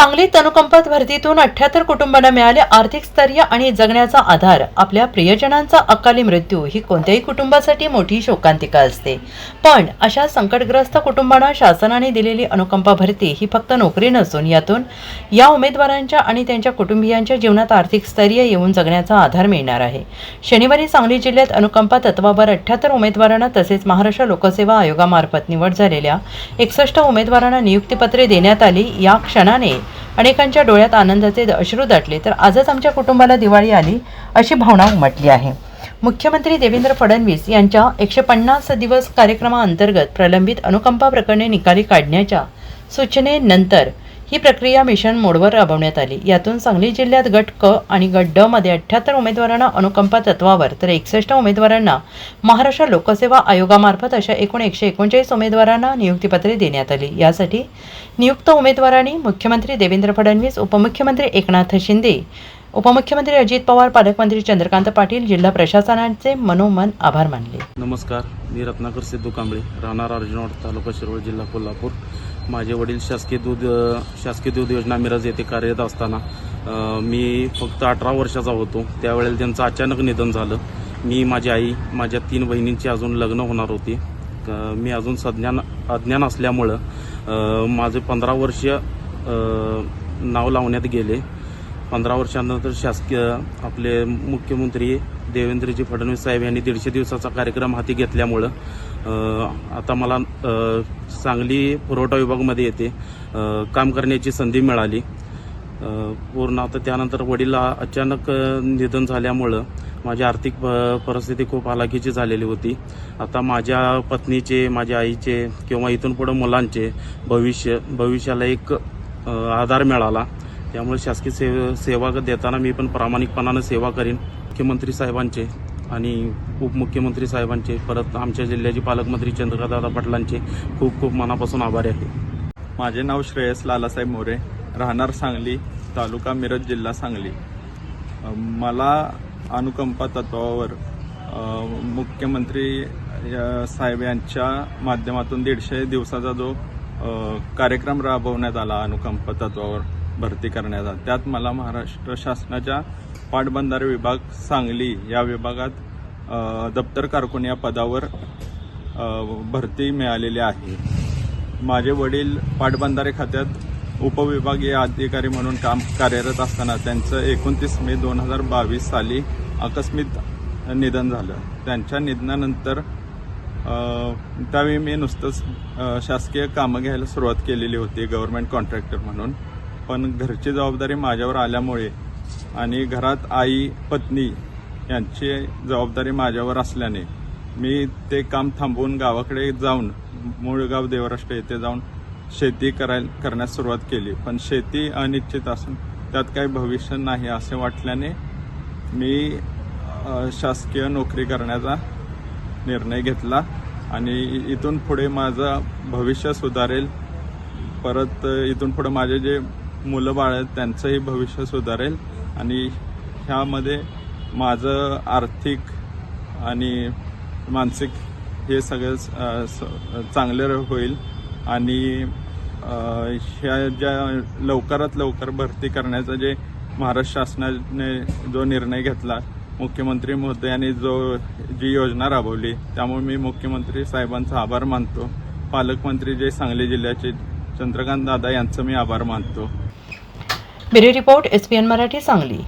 सांगलीत अनुकंपात भरतीतून अठ्याहत्तर कुटुंबांना मिळाले आर्थिक स्थैर्य आणि जगण्याचा आधार. आपल्या प्रियजनांचा अकाली मृत्यू ही कोणत्याही कुटुंबासाठी मोठी शोकांतिका असते. पण अशा संकटग्रस्त कुटुंबांना शासनाने दिलेली अनुकंपा भरती ही फक्त नोकरी नसून यातून या उमेदवारांच्या आणि त्यांच्या कुटुंबियांच्या जीवनात आर्थिक स्थैर्य येऊन जगण्याचा आधार मिळणार आहे. शनिवारी सांगली जिल्ह्यात अनुकंपा तत्वावर अठ्याहत्तर उमेदवारांना तसेच महाराष्ट्र लोकसेवा आयोगामार्फत निवड झालेल्या एकसष्ट उमेदवारांना नियुक्तीपत्रे देण्यात आली. या क्षणाने अनेकांच्या डोळ्यात आनंदाचे अश्रू दाटले. तर आजच आमच्या कुटुंबाला दिवाळी आली अशी भावना उमटली आहे. मुख्यमंत्री देवेंद्र फडणवीस यांच्या एकशे पन्नास दिवस कार्यक्रमाअंतर्गत प्रलंबित अनुकंपा प्रकरणे निकाली काढण्याच्या सूचनेनंतर ही प्रक्रिया मिशन मोडवर राबवण्यात आली. यातून सांगली जिल्ह्यात गट क आणि गट ड मध्ये अठ्याहत्तर उमेदवारांना अनुकंपा तत्वावर तर एकसष्ट उमेदवारांना महाराष्ट्र लोकसेवा आयोगामार्फत अशा एकूण एकशे एकोणचाळीस उमेदवारांना नियुक्तीपत्रे देण्यात आली. यासाठी नियुक्त उमेदवारांनी मुख्यमंत्री देवेंद्र फडणवीस उपमुख्यमंत्री एकनाथ शिंदे उपमुख्यमंत्री अजित पवार पालकमंत्री चंद्रकांत पाटील जिल्हा प्रशासनाचे मनोमन आभार मानले. नमस्कार. मी रत्नाकर सिद्धू कांबळे राहणार अर्जुनवाड तालुका शिरोळ जिल्हा कोल्हापूर. माझे वडील शासकीय दूध शासकीय दूध योजना मिरज येथे कार्यरत असताना मी फक्त अठरा वर्षाचा होतो. त्यावेळेला त्यांचं अचानक निधन झालं. मी माझी आई माझ्या तीन बहिणींची अजून लग्न होणार होती. मी अजून सज्ञान अज्ञान असल्यामुळं माझे पंधरा वर्ष नाव लावण्यात गेले. पंधरा वर्षानंतर शासकीय आपले मुख्यमंत्री देवेंद्रजी फडणवीस साहेब यांनी दीडशे दिवसाचा कार्यक्रम हाती घेतल्यामुळं आता मला सांगली पुरवठा विभागमध्ये येते काम करण्याची संधी मिळाली. पूर्ण आता त्यानंतर वडील अचानक निधन झाल्यामुळं माझी आर्थिक प- परिस्थिती खूप हालाकीची झालेली होती. आता माझ्या पत्नीचे माझ्या आईचे किंवा इथून पुढं मुलांचे भविष्य भविष्याला एक आधार मिळाला. त्यामुळे शासकीय सेव सेवा देताना मी पण प्रामाणिकपणानं सेवा करीन मुख्यमंत्री साहेबांचे आणि उपमुख्यमंत्री साहेबांचे परत आमच्या जिल्ह्याचे पालकमंत्री चंद्रकांतदादा पाटलांचे खूप खूप मनापासून आभारी आहे. माझे नाव श्रेयस लालासाहेब मोरे राहणार सांगली तालुका मिरज जिल्हा सांगली. मला अनुकंपा तत्वावर मुख्यमंत्री साहेब यांच्या माध्यमातून दीडशे दिवसाचा जो कार्यक्रम राबवण्यात आला अनुकंपा तत्वावर. भरती करण्याचा त्यात मला महाराष्ट्र शासनाच्या पाटबंधारे विभाग सांगली या विभागात दप्तर कारकून या पदावर भरती मिळालेली आहे. माझे वडील पाटबंधारे खात्यात उपविभागीय अधिकारी म्हणून काम कार्यरत असताना त्यांचं एकोणतीस मे दोन हजार बावीस साली आकस्मित निधन झालं. त्यांच्या निधनानंतर त्यावेळी मी नुसतंच शासकीय कामं घ्यायला सुरुवात केलेली होती गव्हर्नमेंट कॉन्ट्रॅक्टर म्हणून. पण घरची जबाबदारी माझ्यावर आल्यामुळे आणि घरात आई पत्नी यांची जबाबदारी माझ्यावर असल्याने मी ते काम थांबवून गावाकडे जाऊन मूळ गाव देवराष्ट्र येथे जाऊन शेती कराय करण्यास सुरुवात केली. पण शेती अनिश्चित असून त्यात काही भविष्य नाही असे वाटल्याने मी शासकीय नोकरी करण्याचा निर्णय घेतला आणि इथून पुढे माझं भविष्य सुधारेल. परत इथून पुढे माझे जे मुलं बाळ आहेत त्यांचंही भविष्य सुधारेल. आणि ह्यामध्ये माझं आर्थिक आणि मानसिक हे सगळं चांगलं होईल. आणि ह्या ज्या लवकरात लवकर भरती करण्याचा जे महाराष्ट्र शासनाने जो निर्णय घेतला मुख्यमंत्री महोदयांनी जो जी योजना राबवली त्यामुळे मी मुख्यमंत्री साहेबांचा आभार मानतो. पालकमंत्री जे सांगली जिल्ह्याचे चंद्रकांत दादा यांचं मी आभार मानतो. Bureau report S P N Marathi Sangli.